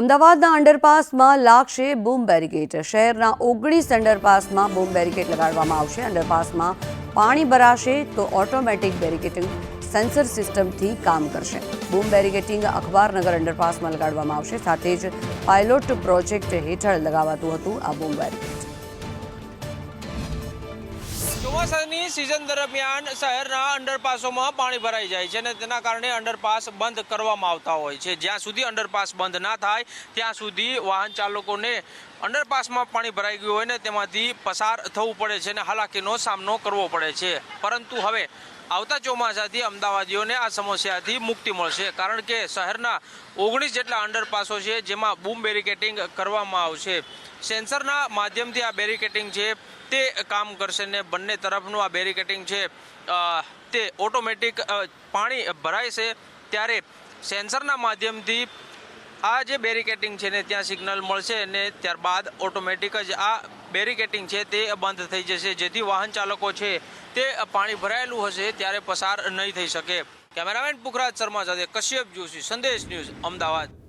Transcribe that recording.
અમદાવાદના અંડરપાસમાં લાગશે બૂમ બેરિકેડ. શહેરના ઓગણીસ અંડરપાસમાં બૂમ બેરિકેડ લગાડવામાં આવશે. અંડરપાસમાં પાણી ભરાશે તો ઓટોમેટિક બેરિકેટિંગ સેન્સર સિસ્ટમથી કામ કરશે. બૂમ બેરિકેટિંગ અખબારનગર અંડરપાસમાં લગાડવામાં આવશે. સાથે જ પાયલોટ પ્રોજેક્ટ હેઠળ લગાવાતું હતું આ બૂમ બેરિકેડ. ચોમાસાની સિઝન દરમિયાન શહેરના અંડરપાસોમાં પાણી ભરાઈ જાય છે અને તેના કારણે અંડરપાસ બંધ કરવામાં આવતા હોય છે. જ્યાં સુધી અંડરપાસ બંધ ના થાય, ત્યાં સુધી વાહન ચાલકોને અંડરપાસમાં પાણી ભરાઈ ગયું હોય ને તેમાંથી પસાર થવું પડે છે અને હાલાકીનો સામનો કરવો પડે છે. પરંતુ હવે આવતા ચોમાસાથી અમદાવાદીઓને આ સમસ્યાથી મુક્તિ મળશે, કારણ કે શહેરના ઓગણીસ જેટલા અંડરપાસો છે જેમાં બૂમ બેરિકેટિંગ કરવામાં આવશે. સેન્સરના માધ્યમથી આ બેરિકેટિંગ છે, તે કામ કરશે ને બંને તરફનું આ બેરિકેટિંગ છે તે ઓટોમેટિક પાણી ભરાય છે. ત્યારે સેન્સરના માધ્યમથી આ જે બેરિકેટિંગ છે ને ત્યાં સિગ્નલ મળશે અને ત્યારબાદ ઓટોમેટિક જ આ બેરિકેટિંગ છે તે બંધ થઈ જશે. જેથી વાહન ચાલકો છે તે પાણી ભરાયેલું હશે ત્યારે પસાર નહીં થઈ શકે. કેમેરામેન પુખરાજ શર્મા સાથે કશ્યપ જોશી, સંદેશ ન્યૂઝ, અમદાવાદ.